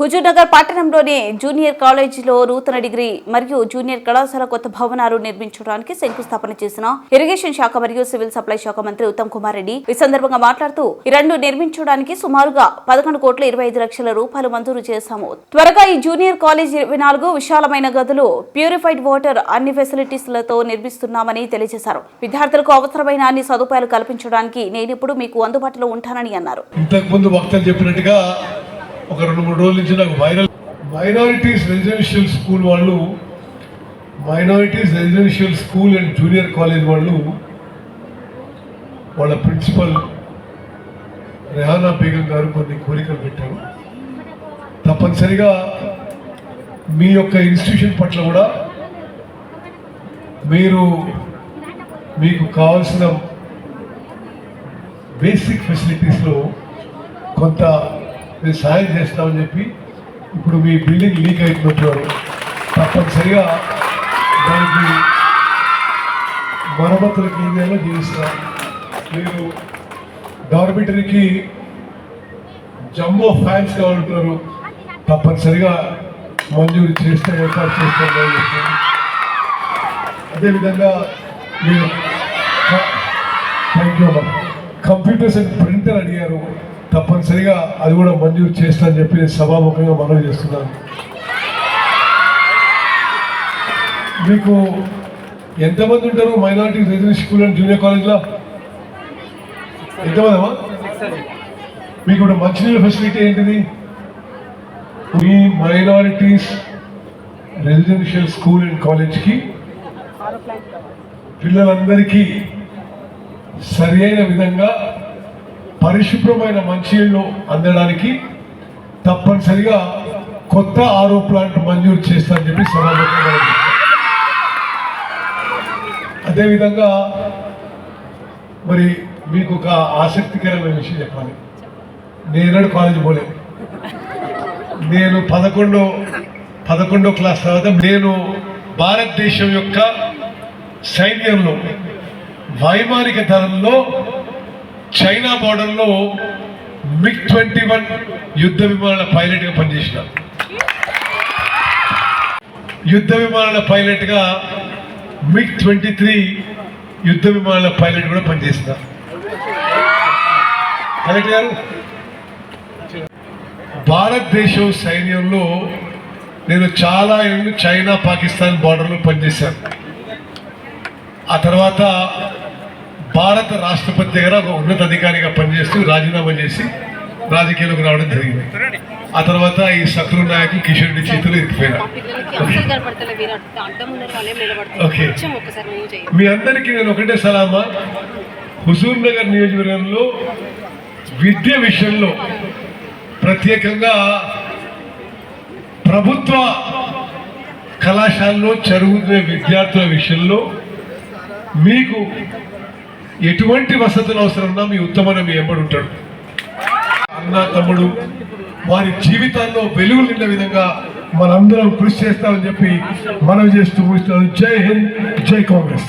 హుజూర్నగర్ పట్టణంలోని జూనియర్ కాలేజీలో నూతన డిగ్రీ మరియు జూనియర్ కళాశాల కొత్త భవనాలు నిర్మించడానికి శంకుస్థాపన చేసిన ఇరిగేషన్ శాఖ మరియు సివిల్ సప్లై శాఖ మంత్రి ఉత్తమ్ కుమార్ రెడ్డి ఈ సందర్భంగా మాట్లాడుతూ ఈ రెండు నిర్మించడానికి సుమారుగా పదకొండు కోట్ల ఇరవై ఐదు లక్షల రూపాయలు మంజూరు చేశాము. త్వరగా ఈ జూనియర్ కాలేజ్ ఇరవై నాలుగు విశాలమైన గదులు ప్యూరిఫైడ్ వాటర్ అన్ని ఫెసిలిటీస్లతో నిర్మిస్తున్నామని తెలియజేశారు. విద్యార్థులకు అవసరమైన అన్ని సదుపాయాలు కల్పించడానికి నేనిప్పుడు మీకు అందుబాటులో ఉంటానని అన్నారు. వక్తలు చెప్పినట్టుగా ఒక రెండు మూడు రోజుల నుంచి నాకు వైరల్ మైనారిటీస్ రెసిడెన్షియల్ స్కూల్ వాళ్ళు minorities residential school and junior college వాళ్ళు వాళ్ళ ప్రిన్సిపల్ రెహానా బేగం గారు కొన్ని కోరికలు పెట్టారు. తప్పనిసరిగా మీ యొక్క ఇన్స్టిట్యూషన్ పట్ల కూడా మీరు మీకు కావాల్సిన బేసిక్ ఫెసిలిటీస్లో కొంత మేము సహాయం చేస్తామని చెప్పి ఇప్పుడు మీ బిల్డింగ్ లీక్ అవుతున్నట్టు తప్పనిసరిగా దానికి మరమ్మతులకు ఏరియాలో జీవిస్తాం మీరు డార్మిటరీకి జంబో ఫ్యాన్స్ కావాలంటున్నారు. తప్పనిసరిగా మంజూరు చేస్తే ఏర్పాటు చేస్తాం అదేవిధంగా మీరు thank you computers and printer అడిగారు. తప్పనిసరిగా అది కూడా మంజూరు చేస్తానని చెప్పి నేను సభాముఖంగా మనవి చేస్తున్నాను. మీకు ఎంతమంది ఉంటారు? Minority residential school and junior కాలేజ్లో? ఎంతమంది అమ్మా మీకు ఇప్పుడు మంచినీళ్ళ ఫెసిలిటీ ఏంటిది? మీ మైనారిటీస్ రెసిడెన్షియల్ స్కూల్ అండ్ కాలేజ్కి పిల్లలందరికీ సరి అయిన విధంగా పరిశుభ్రమైన మంచినీళ్ళు అందడానికి తప్పనిసరిగా కొత్త ఆరో ప్లాంట్ మంజూరు చేస్తారని చెప్పి సభాముఖంగా అదేవిధంగా మరి మీకు ఒక ఆసక్తికరమైన విషయం చెప్పాలి. నేనాడు కాలేజ్ పోలేదు. నేను పదకొండో పదకొండో క్లాస్ తర్వాత నేను భారతదేశం యొక్క సైన్యంలో వైమానిక దళంలో చైనా బార్డర్లో మిగ్ ట్వంటీ వన్ యుద్ధ విమానాల పైలట్గా పనిచేసిన. యుద్ధ విమానాల పైలట్గా మిగ్ ట్వంటీ త్రీ యుద్ధ విమానాల పైలట్ కూడా పనిచేసిన. కలెక్టర్ గారు భారతదేశం సైన్యంలో నేను చాలా ఏళ్ళు చైనా పాకిస్తాన్ బార్డర్లో పనిచేశాను. ఆ తర్వాత భారత రాష్ట్రపతి దగ్గర ఒక ఉన్నతాధికారిగా పనిచేస్తూ రాజీనామా చేసి రాజకీయాలకు రావడం జరిగింది. ఆ తర్వాత ఈ శత్రు నాయకు కిషన్ రెడ్డి చేతులు ఎత్తిపోయినా ఓకే. మీ అందరికీ నేను ఒకటే సలామా హుజూర్ నగర్ నియోజకవర్గంలో విద్య విషయంలో ప్రత్యేకంగా ప్రభుత్వ కళాశాలలో చదువుతున్న విద్యార్థుల విషయంలో మీకు ఎటువంటి వసతులు అవసరం మీ ఉత్తమన మీ ఎంబడి ఉంటాడు. అన్న తమ్ముడు వారి జీవితాల్లో వెలుగు నిండే విధంగా మనందరం కృషి చేస్తామని చెప్పి మనవి చేస్తూ ముగిస్తున్నాను. జై హింద్ జై కాంగ్రెస్.